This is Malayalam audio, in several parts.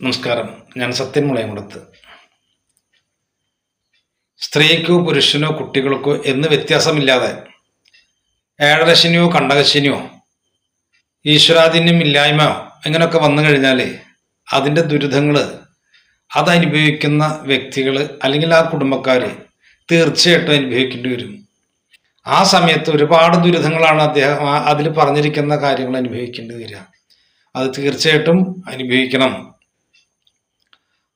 നമസ്കാരം. ഞാൻ സത്യൻ മുളയമുടത്ത് സ്ത്രീക്കോ പുരുഷനോ കുട്ടികൾക്കോ എന്ന് വ്യത്യാസമില്ലാതെ ഏഴരശനിയോ കണ്ടകശനിയോ ഈശ്വരാധീന്യം ഇല്ലായ്മ ഇങ്ങനെയൊക്കെ വന്നു കഴിഞ്ഞാൽ അതിന്റെ ദുരിതങ്ങൾ അതനുഭവിക്കുന്ന വ്യക്തികൾ അല്ലെങ്കിൽ ആ കുടുംബക്കാർ തീർച്ചയായിട്ടും അനുഭവിക്കേണ്ടി വരും. ആ സമയത്ത് ഒരുപാട് ദുരിതങ്ങളാണ് അദ്ദേഹം അതിൽ പറഞ്ഞിരിക്കുന്ന കാര്യങ്ങൾ അനുഭവിക്കേണ്ടി വരിക. അത് തീർച്ചയായിട്ടും അനുഭവിക്കണം.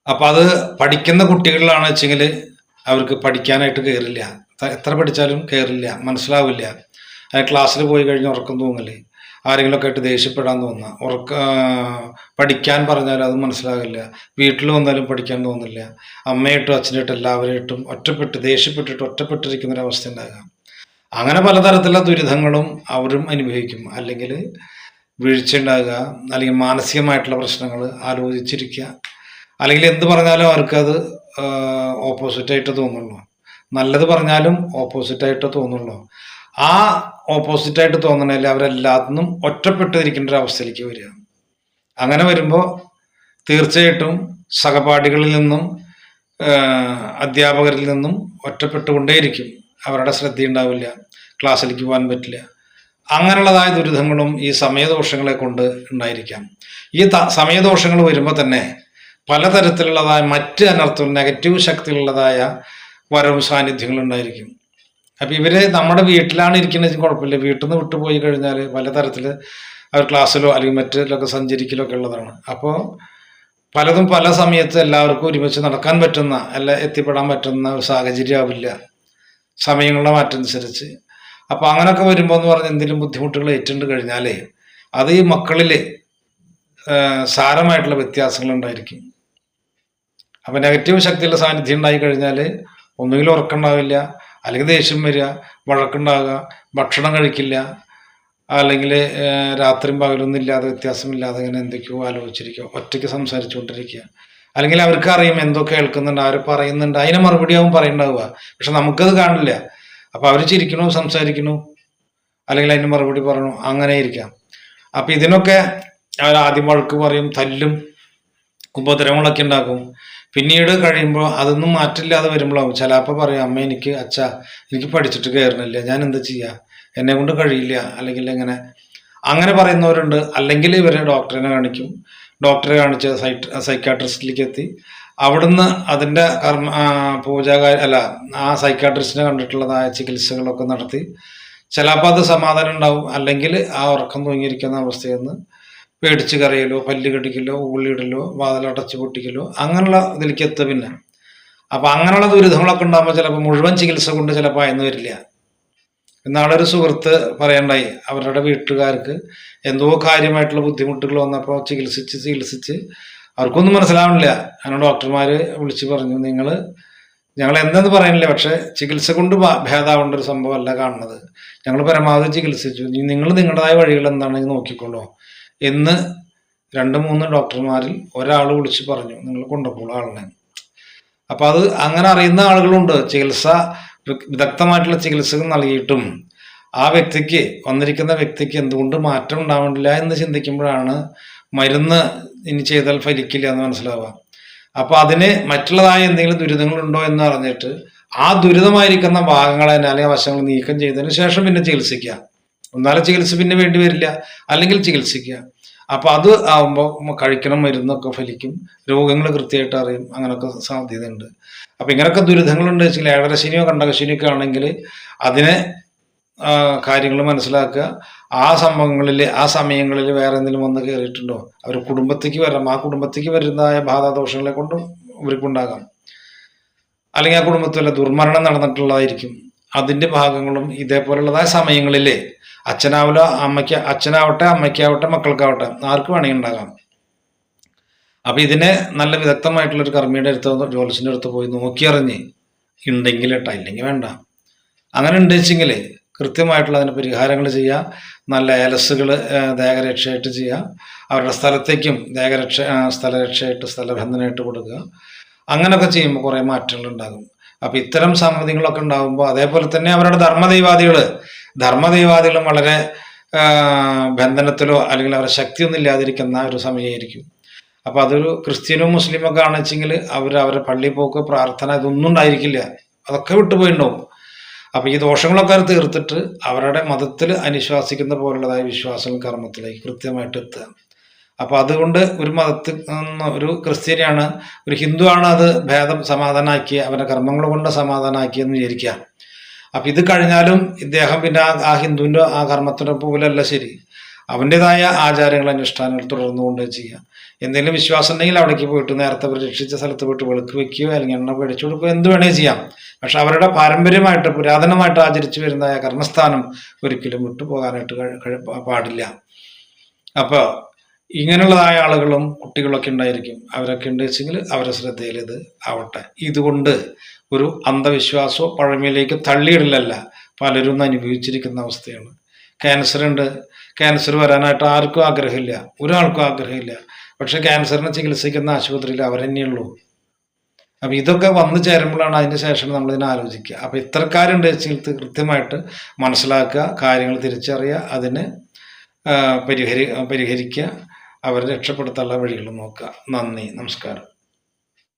അപ്പൊ അത് പഠിക്കുന്ന കുട്ടികളിലാണ് വെച്ചെങ്കിൽ അവർക്ക് പഠിക്കാനായിട്ട് കയറില്ല എത്ര പഠിച്ചാലും കയറില്ല മനസ്സിലാവില്ല. ക്ലാസ്സിൽ പോയി കഴിഞ്ഞ് ഉറക്കം തൂങ്ങൽ ആരെങ്കിലുമൊക്കെ ആയിട്ട് ദേഷ്യപ്പെടാൻ തോന്നുക ഉറക്ക പഠിക്കാൻ പറഞ്ഞാൽ അത് മനസ്സിലാകില്ല വീട്ടിൽ വന്നാലും പഠിക്കാൻ തോന്നില്ല. അമ്മയായിട്ടും അച്ഛനായിട്ടും എല്ലാവരായിട്ടും ഒറ്റപ്പെട്ട് ദേഷ്യപ്പെട്ടിട്ട് ഒറ്റപ്പെട്ടിരിക്കുന്ന ഒരു ഉണ്ടാകാം. അങ്ങനെ പലതരത്തിലുള്ള ദുരിതങ്ങളും അവരും അനുഭവിക്കും. അല്ലെങ്കിൽ വീഴ്ച ഉണ്ടാകുക അല്ലെങ്കിൽ മാനസികമായിട്ടുള്ള പ്രശ്നങ്ങൾ ആലോചിച്ചിരിക്കുക അല്ലെങ്കിൽ എന്ത് പറഞ്ഞാലും അവർക്കത് ഓപ്പോസിറ്റായിട്ട് തോന്നുള്ളൂ. നല്ലത് പറഞ്ഞാലും ഓപ്പോസിറ്റായിട്ട് തോന്നുള്ളൂ. ആ ഓപ്പോസിറ്റായിട്ട് തോന്നണേൽ അവരെല്ലാത്തിനും ഒറ്റപ്പെട്ടിരിക്കേണ്ട ഒരു അവസ്ഥയിലേക്ക് വരിക. അങ്ങനെ വരുമ്പോൾ തീർച്ചയായിട്ടും സഹപാഠികളിൽ നിന്നും അധ്യാപകരിൽ നിന്നും ഒറ്റപ്പെട്ടുകൊണ്ടേയിരിക്കും. അവരുടെ ശ്രദ്ധയുണ്ടാവില്ല. ക്ലാസ്സിലേക്ക് പോകാൻ പറ്റില്ല. അങ്ങനെയുള്ളതായ ദുരിതങ്ങളും ഈ സമയദോഷങ്ങളെ കൊണ്ട് ഉണ്ടായിരിക്കാം. ഈ സമയദോഷങ്ങൾ വരുമ്പോൾ തന്നെ പലതരത്തിലുള്ളതായ മറ്റ് അനർത്ഥം നെഗറ്റീവ് ശക്തിയുള്ളതായ വരവും സാന്നിധ്യങ്ങളും ഉണ്ടായിരിക്കും. അപ്പം ഇവർ നമ്മുടെ വീട്ടിലാണ് ഇരിക്കുന്നത് കുഴപ്പമില്ല. വീട്ടിൽ നിന്ന് വിട്ടു പോയി കഴിഞ്ഞാൽ പലതരത്തിൽ അവർ ക്ലാസ്സിലോ അല്ലെങ്കിൽ മറ്റിലൊക്കെ സഞ്ചരിക്കലോ ഒക്കെ ഉള്ളതാണ്. അപ്പോൾ പലതും പല സമയത്ത് എല്ലാവർക്കും ഒരുമിച്ച് നടക്കാൻ പറ്റുന്ന അല്ല എത്തിപ്പെടാൻ പറ്റുന്ന ഒരു സാഹചര്യം ആവില്ല. സമയങ്ങളുടെ മാറ്റം അനുസരിച്ച്. അപ്പോൾ അങ്ങനെയൊക്കെ വരുമ്പോൾ എന്ന് പറഞ്ഞാൽ എന്തെങ്കിലും ബുദ്ധിമുട്ടുകൾ ഏറ്റുണ്ട് കഴിഞ്ഞാലേ അത് ഈ മക്കളിൽ സാരമായിട്ടുള്ള വ്യത്യാസങ്ങൾ അപ്പം നെഗറ്റീവ് ശക്തിയുള്ള സാന്നിധ്യം ഉണ്ടായി കഴിഞ്ഞാൽ ഒന്നുകിൽ ഉറക്കമുണ്ടാവില്ല അല്ലെങ്കിൽ ദേഷ്യം വരിക വഴക്കുണ്ടാകുക ഭക്ഷണം കഴിക്കില്ല അല്ലെങ്കിൽ രാത്രിയും പകലൊന്നും ഇല്ലാതെ വ്യത്യാസമില്ലാതെ ഇങ്ങനെ എന്തൊക്കെയോ ആലോചിച്ചിരിക്കുക ഒറ്റയ്ക്ക് സംസാരിച്ചുകൊണ്ടിരിക്കുക. അല്ലെങ്കിൽ അവർക്ക് അറിയും എന്തോ കേൾക്കുന്നുണ്ട് അവർ പറയുന്നുണ്ട് അതിന് മറുപടിയാവും പറയണ്ടാവുക പക്ഷെ നമുക്കത് കാണില്ല. അപ്പോൾ അവർ ചിരിക്കണു സംസാരിക്കണു അല്ലെങ്കിൽ അതിന് മറുപടി പറയണു അങ്ങനെ ഇരിക്കാം. അപ്പൊ ഇതിനൊക്കെ അവർ ആദ്യം വഴക്ക് പറയും തല്ലും ഉപദ്രവങ്ങളൊക്കെ ഉണ്ടാക്കും. പിന്നീട് കഴിയുമ്പോൾ അതൊന്നും മാറ്റില്ലാതെ വരുമ്പോഴാവും. ചിലപ്പോൾ പറയും അമ്മ എനിക്ക് അച്ഛ എനിക്ക് പഠിച്ചിട്ട് കയറണില്ല. ഞാൻ എന്താ ചെയ്യുക എന്നെ കൊണ്ട് കഴിയില്ല. അല്ലെങ്കിൽ എങ്ങനെ അങ്ങനെ പറയുന്നവരുണ്ട്. അല്ലെങ്കിൽ ഇവരെ ഡോക്ടറിനെ കാണിക്കും. ഡോക്ടറെ കാണിച്ച് സൈറ്റ് സൈക്കാട്രിസ്റ്റിലേക്ക് എത്തി. അവിടുന്ന് അതിന്റെ കർമ്മ പൂജാകാരി അല്ല ആ സൈക്കാട്രിസ്റ്റിനെ കണ്ടിട്ടുള്ളതായ ചികിത്സകളൊക്കെ നടത്തി. ചിലപ്പോൾ അത് സമാധാനം ഉണ്ടാവും. അല്ലെങ്കിൽ ആ ഉറക്കം തൂങ്ങിയിരിക്കുന്ന അവസ്ഥയിൽ നിന്ന് പേടിച്ച് കറിയലോ പല്ല് കടിക്കലോ ഉള്ളിയിടലോ വാതിലടച്ച് പൊട്ടിക്കലോ അങ്ങനെയുള്ള ഇതിലേക്ക് എത്തുക പിന്നെ. അപ്പൊ അങ്ങനെയുള്ള ദുരിതങ്ങളൊക്കെ ഉണ്ടാകുമ്പോൾ ചിലപ്പോൾ മുഴുവൻ ചികിത്സ കൊണ്ട് ചിലപ്പോൾ അയന്നു വരില്ല. എന്നാളൊരു സുഹൃത്ത് പറയണ്ടായി അവരുടെ വീട്ടുകാർക്ക് എന്തോ കാര്യമായിട്ടുള്ള ബുദ്ധിമുട്ടുകൾ വന്നപ്പോൾ ചികിത്സിച്ച് ചികിത്സിച്ച് അവർക്കൊന്നും മനസ്സിലാവണില്ല. അങ്ങനെ ഡോക്ടർമാർ വിളിച്ച് പറഞ്ഞു നിങ്ങൾ ഞങ്ങൾ എന്തെന്ന് പറയുന്നില്ല പക്ഷെ ചികിത്സ കൊണ്ട് ഭേദാവേണ്ട ഒരു സംഭവമല്ല കാണുന്നത്. ഞങ്ങൾ പരമാവധി ചികിത്സിച്ചു. നിങ്ങൾ നിങ്ങളുടേതായ വഴികൾ എന്താണെന്ന് നോക്കിക്കോളൂ എന്ന് രണ്ട് മൂന്ന് ഡോക്ടർമാരിൽ ഒരാൾ വിളിച്ച് പറഞ്ഞു. നിങ്ങൾ കൊണ്ടുപോകും ആളിനെ അപ്പോൾ അത് അങ്ങനെ അറിയുന്ന ആളുകളുണ്ട്. ചികിത്സ വിദഗ്ധമായിട്ടുള്ള ചികിത്സകൾ നൽകിയിട്ടും ആ വ്യക്തിക്ക് വന്നിരിക്കുന്ന വ്യക്തിക്ക് എന്തുകൊണ്ട് മാറ്റം ഉണ്ടാവണില്ല എന്ന് ചിന്തിക്കുമ്പോഴാണ് മരുന്ന് ഇനി ചെയ്താൽ ഫലിക്കില്ല എന്ന് മനസ്സിലാവുക. അപ്പോൾ അതിന് മറ്റുള്ളതായ എന്തെങ്കിലും ദുരിതങ്ങളുണ്ടോ എന്ന് അറിഞ്ഞിട്ട് ആ ദുരിതമായിരിക്കുന്ന ഭാഗങ്ങളെ അല്ലെങ്കിൽ വശങ്ങൾ നീക്കം ചെയ്തതിന് ശേഷം പിന്നെ ചികിത്സിക്കുക. ഒന്നാലും ചികിത്സ പിന്നെ വേണ്ടി വരില്ല. അല്ലെങ്കിൽ ചികിത്സിക്കുക. അപ്പൊ അത് ആവുമ്പോൾ കഴിക്കണം മരുന്നൊക്കെ ഫലിക്കും രോഗങ്ങൾ കൃത്യമായിട്ട് അറിയും അങ്ങനെയൊക്കെ സാധ്യതയുണ്ട്. അപ്പൊ ഇങ്ങനെയൊക്കെ ദുരിതങ്ങളുണ്ട് വെച്ചാൽ ഏഴരശനിയോ കണ്ടകശനിയോ ഒക്കെ ആണെങ്കിൽ അതിനെ കാര്യങ്ങൾ മനസ്സിലാക്കുക. ആ സംഭവങ്ങളിൽ ആ സമയങ്ങളിൽ വേറെ എന്തെങ്കിലും വന്ന് കയറിയിട്ടുണ്ടോ അവർ കുടുംബത്തേക്ക് വരാം ആ കുടുംബത്തേക്ക് വരുന്നതായ ബാധാദോഷങ്ങളെ കൊണ്ടും ഇവർക്കുണ്ടാകാം. അല്ലെങ്കിൽ ആ കുടുംബത്തിൽ ദുർമരണം നടന്നിട്ടുള്ളതായിരിക്കും. അതിന്റെ ഭാഗങ്ങളും ഇതേപോലുള്ളതായ സമയങ്ങളിൽ അച്ഛനാവലോ അമ്മയ്ക്ക് അച്ഛനാവട്ടെ അമ്മയ്ക്കാവട്ടെ മക്കൾക്കാവട്ടെ ആർക്ക് വേണമെങ്കിൽ ഉണ്ടാകാം. അപ്പൊ ഇതിനെ നല്ല വിദഗ്ധമായിട്ടുള്ള ഒരു കർമ്മിയുടെ അടുത്ത് ജോലിസിന്റെ അടുത്ത് പോയി നോക്കിയറിഞ്ഞ് ഉണ്ടെങ്കിൽ ഇട്ടാ ഇല്ലെങ്കിൽ വേണ്ട. അങ്ങനെ ഉണ്ടെച്ചെങ്കിൽ കൃത്യമായിട്ടുള്ള അതിന് പരിഹാരങ്ങൾ ചെയ്യുക നല്ല ഏലസുകൾ ദേഹരക്ഷയായിട്ട് ചെയ്യുക അവരുടെ സ്ഥലത്തേക്കും ദേഹരക്ഷ സ്ഥലരക്ഷയായിട്ട് സ്ഥലബന്ധനമായിട്ട് കൊടുക്കുക. അങ്ങനെയൊക്കെ ചെയ്യുമ്പോൾ കുറേ മാറ്റങ്ങൾ ഉണ്ടാകും അപ്പൊ ഇത്തരം സംഗതികളൊക്കെ ഉണ്ടാകുമ്പോൾ അതേപോലെ തന്നെ അവരുടെ ധർമ്മദൈവാദികൾ ധർമ്മദൈവാദികളും വളരെ ബന്ധനത്തിലോ അല്ലെങ്കിൽ അവരുടെ ശക്തിയൊന്നും ഇല്ലാതിരിക്കുന്ന ഒരു സമയമായിരിക്കും അപ്പൊ അതൊരു ക്രിസ്ത്യനും മുസ്ലിമൊക്കെ ആണെച്ചെങ്കിൽ അവർ അവരുടെ പള്ളി പോക്ക് പ്രാർത്ഥന ഇതൊന്നും ഉണ്ടായിരിക്കില്ല. അതൊക്കെ വിട്ടുപോയിണ്ടാവും അപ്പൊ ഈ ദോഷങ്ങളൊക്കെ തീർത്തിട്ട് അവരുടെ മതത്തിൽ അനുശ്വാസിക്കുന്ന പോലുള്ളതായ വിശ്വാസങ്ങൾ കർമ്മത്തിലേക്ക് കൃത്യമായിട്ട് എത്തുക. അപ്പോൾ അതുകൊണ്ട് ഒരു മതത്തിൽ ഒരു ക്രിസ്ത്യാനിയാണ് ഒരു ഹിന്ദു ആണ് അത് ഭേദം സമാധാനാക്കി അവരുടെ കർമ്മങ്ങൾ കൊണ്ട് സമാധാനമാക്കിയെന്ന് വിചാരിക്കുക. അപ്പം ഇത് കഴിഞ്ഞാലും ഇദ്ദേഹം പിന്നെ ആ ഹിന്ദുവിന്റെ ആ കർമ്മത്തിന്റെ പോലല്ല ശരി. അവന്റെതായ ആചാരങ്ങൾ അനുഷ്ഠാനങ്ങൾ തുടർന്നുകൊണ്ട് ചെയ്യുക. എന്തെങ്കിലും വിശ്വാസം ഉണ്ടെങ്കിൽ അവിടേക്ക് പോയിട്ട് നേരത്തെ രക്ഷിച്ച സ്ഥലത്ത് പോയിട്ട് വിളക്ക് വെക്കുകയോ അല്ലെങ്കിൽ എണ്ണ പേടിച്ചു കൊടുക്കുകയോ എന്ത് വേണേ ചെയ്യാം. പക്ഷെ അവരുടെ പാരമ്പര്യമായിട്ട് പുരാതനമായിട്ട് ആചരിച്ചു വരുന്ന കർമ്മസ്ഥാനം ഒരിക്കലും വിട്ടു പോകാനായിട്ട് കഴി- കഴി- പാടില്ല. അപ്പോൾ ഇങ്ങനെയുള്ളതായ ആളുകളും കുട്ടികളൊക്കെ ഉണ്ടായിരിക്കും. അവരൊക്കെ ഉണ്ട് വെച്ചെങ്കിൽ അവരെ ശ്രദ്ധയിൽ ഇത് ആവട്ടെ. ഇതുകൊണ്ട് ഒരു അന്ധവിശ്വാസമോ പഴമയിലേക്ക് തള്ളിയിടലല്ല പലരും അനുഭവിച്ചിരിക്കുന്ന അവസ്ഥയാണ്. ക്യാൻസർ ഉണ്ട്. ക്യാൻസർ വരാനായിട്ട് ആർക്കും ആഗ്രഹമില്ല. ഒരാൾക്കും ആഗ്രഹമില്ല. പക്ഷെ ക്യാൻസറിനെ ചികിത്സിക്കുന്ന ആശുപത്രിയിൽ അവർ തന്നെയുള്ളൂ. അപ്പം ഇതൊക്കെ വന്നു ചേരുമ്പോഴാണ് അതിന് ശേഷം നമ്മൾ ഇതിനെ ആലോചിക്കുക. അപ്പം ഇത്തരക്കാരുണ്ട് വെച്ചാൽ കൃത്യമായിട്ട് മനസ്സിലാക്കുക കാര്യങ്ങൾ തിരിച്ചറിയുക അതിന് പരിഹരി പരിഹരിക്കുക. അവരെ രക്ഷപ്പെടുത്താനുള്ള വഴികൾ നോക്കുക. നന്ദി. നമസ്കാരം.